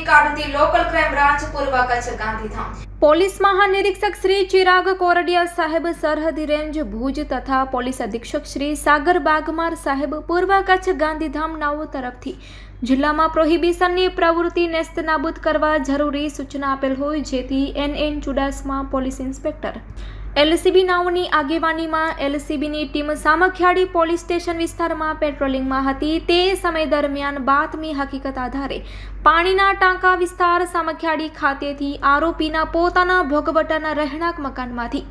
ભારતીય local crime branch પૂર્વ Kutch Gandhidham police મહાનિરીક્ષક શ્રી ચિરાગ કોરડિયા સાહેબ સરહદી રેન્જ ભુજ તથા પોલીસ અધિક્ષક શ્રી સાગર બાગમાર સાહેબ પૂર્વ કચ્છ ગાંધીધામ નાઓ તરફથી જિલ્લામાં પ્રોહિબિશનની પ્રવૃત્તિ નેસ્તનાબૂદ કરવા જરૂરી સૂચના આપેલ હોય જેથી N N Chudasama police inspector LCB નાઓની આગેવાનીમાં એલસીબીની ટીમ સામખિયાળી પોલીસ સ્ટેશન વિસ્તારમાં પેટ્રોલિંગમાં હતી. તે સમય દરમિયાન બાતમી હકીકત આધારે પાણીના ટાંકા વિસ્તાર સામખિયાળી ખાતેથી આરોપીના પોતાના ભોગવટાના રહેણાંક મકાનમાંથી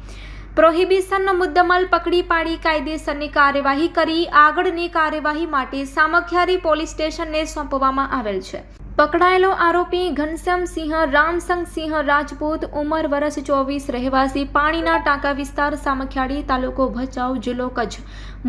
પ્રોહિબિશનનો મુદ્દમાલ પકડી પાડી કાયદેસરની કાર્યવાહી કરી આગળની કાર્યવાહી માટે સામખિયાળી પોલીસ સ્ટેશનને સોંપવામાં આવેલ છે. પકડાયેલો આરોપી ઘનશ્યામસિંહ રામસંગસિંહ રાજપૂત, ઉંમર વરસ ચોવીસ, રહેવાસી પાણીના ટાંકા વિસ્તાર, સામખિયાળી તાલુકો ભચાઉ જિલ્લો કચ્છ.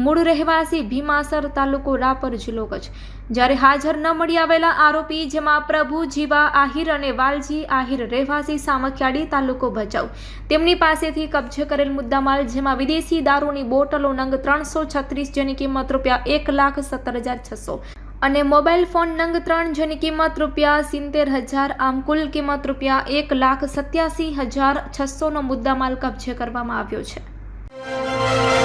મૂળ રહેવાસી ભીમાસર તાલુકો રાપર જિલ્લો કચ્છ. જ્યારે હાજર ન મળી આવેલા આરોપી, જેમાં પ્રભુ, જીવા, આહિર અને વાલજી આહિર, રહેવાસી સામખિયાળી તાલુકો ભચાઉ. તેમની પાસેથી કબજે કરેલ મુદ્દામાલ, જેમાં વિદેશી દારૂની બોટલો નંગ ત્રણસો છત્રીસ જેની કિંમત રૂપિયા એક લાખ સત્તર હજાર છસો. અને મોબાઈલ ફોન નંગ ત્રણ જેની કિંમત રૂપિયા સિત્તેર હજાર, આમ કુલ કિંમત રૂપિયા એક લાખ સત્યાસી હજાર છસોનો મુદ્દામાલ કબજે કરવામાં આવ્યો છે.